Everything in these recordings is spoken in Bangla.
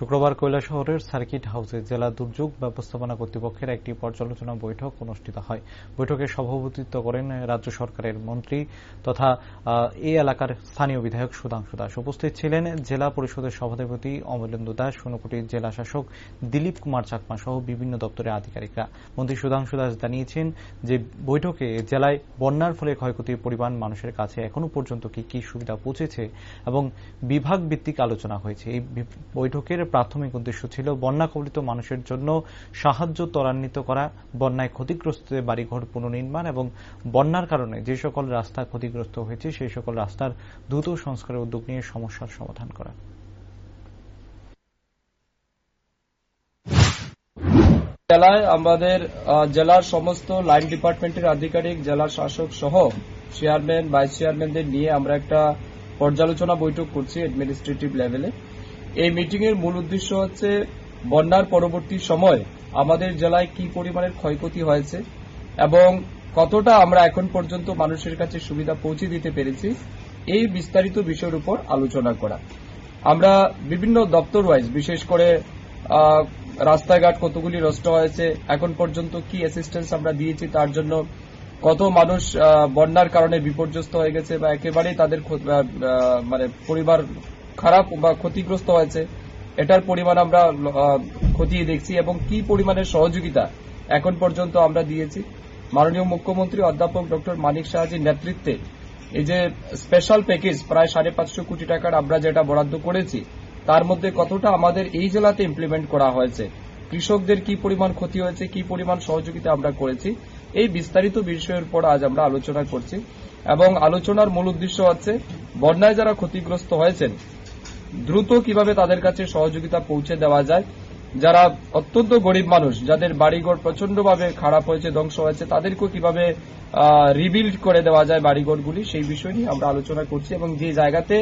শুক্রবার কৈলা শহরের সার্কিট হাউসে জেলা দুর্যোগ ব্যবস্থাপনা কর্তৃপক্ষের একটি পর্যালোচনা বৈঠক অনুষ্ঠিত হয়। বৈঠকে সভাপতিত্ব করেন রাজ্য সরকারের মন্ত্রী তথা এই এলাকার স্থানীয় বিধায়ক সুধাংশু দাস। উপস্থিত ছিলেন জেলা পরিষদের সভাধিপতি অমলেন্দু দাস ঊনকোটির জেলা শাসক দিলীপ কুমার চাকমা সহ বিভিন্ন দপ্তরের আধিকারিকরা। মন্ত্রী সুধাংশু দাস জানিয়েছেন যে, বৈঠকে জেলায় বন্যার ফলে ক্ষয়ক্ষতির পরিমাণ মানুষের কাছে এখনও পর্যন্ত কি কি সুবিধা পৌঁছেছে এবং বিভাগ ভিত্তিক আলোচনা হয়েছে। এই বৈঠকের প্রাথমিক উদ্দেশ্য ছিল বন্যা কবলিত মানুষের জন্য সাহায্য ত্বরান্বিত করা, বন্যায় ক্ষতিগ্রস্তদের বাড়িঘর পুনর্নির্মাণ এবং বন্যার কারণে যে সকল রাস্তা ক্ষতিগ্রস্ত হয়েছে, সেই সকল রাস্তার দ্রুত সংস্কারের উদ্যোগ নিয়ে সমস্যার সমাধান করা। জেলায় আমাদের জেলার সমস্ত লাইন ডিপার্টমেন্টের আধিকারিক, জেলার শাসক সহ চেয়ারম্যান, ভাইস চেয়ারম্যানদের নিয়ে আমরা একটা পর্যালোচনা বৈঠক করছি অ্যাডমিনিস্ট্রেটিভ লেভেলে এই মিটিং এর মূল উদ্দেশ্য হচ্ছে বন্যার পরবর্তী সময় আমাদের জেলায় কি পরিমাণের ক্ষয়ক্ষতি হয়েছে এবং কতটা আমরা এখন পর্যন্ত মানুষের কাছে সুবিধা পৌঁছে দিতে পেরেছি, এই বিস্তারিত বিষয়ের উপর আলোচনা করা। আমরা বিভিন্ন দপ্তর ওয়াইজ বিশেষ করে রাস্তাঘাট কতগুলি নষ্ট হয়েছে, এখন পর্যন্ত কি অ্যাসিস্ট্যান্স আমরা দিয়েছি, তার জন্য কত মানুষ বন্যার কারণে বিপর্যস্ত হয়ে গেছে বা একেবারেই তাদের মানে পরিবার খারাপ বা ক্ষতিগ্রস্ত হয়েছে, এটার পরিমাণ আমরা খতিয়ে দেখছি এবং কি পরিমাণের সহযোগিতা এখন পর্যন্ত আমরা দিয়েছি। মাননীয় মুখ্যমন্ত্রী অধ্যাপক ডক্টর মানিক শাহজির নেতৃত্বে এই যে স্পেশাল প্যাকেজ প্রায় সাড়ে পাঁচশো কোটি টাকার আমরা যেটা বরাদ্দ করেছি, তার মধ্যে কতটা আমাদের এই জেলাতে ইমপ্লিমেন্ট করা হয়েছে, কৃষকদের কি পরিমাণ ক্ষতি হয়েছে, কি পরিমাণ সহযোগিতা আমরা করেছি, এই বিস্তারিত বিষয়ের উপর আজ আমরা আলোচনা করছি এবং আলোচনার মূল উদ্দেশ্য হচ্ছে বন্যায় যারা ক্ষতিগ্রস্ত হয়েছেন, দ্রুত কীভাবে তাদের কাছে সহযোগিতা পৌঁছে দেওয়া যায়? যারা অত্যন্ত গরিব মানুষ, যাদের বাড়িঘর প্রচন্ডভাবে খারাপ হয়েছে, ধ্বংস হয়েছে, তাদেরকেও কীভাবে রিবিল্ড করে দেওয়া যায় বাড়িঘরগুলি? সেই বিষয় নিয়ে আমরা আলোচনা করছি এবং যে জায়গাতে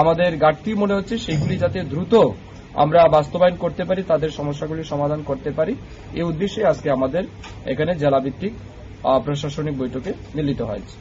আমাদের ঘাটতি মনে হচ্ছে, সেগুলি যাতে দ্রুত আমরা বাস্তবায়ন করতে পারি, তাদের সমস্যাগুলি সমাধান করতে পারি। এই উদ্দেশ্যে আজকে আমাদের এখানে জেলাভিত্তিক প্রশাসনিক বৈঠকে মিলিত হয়েছে।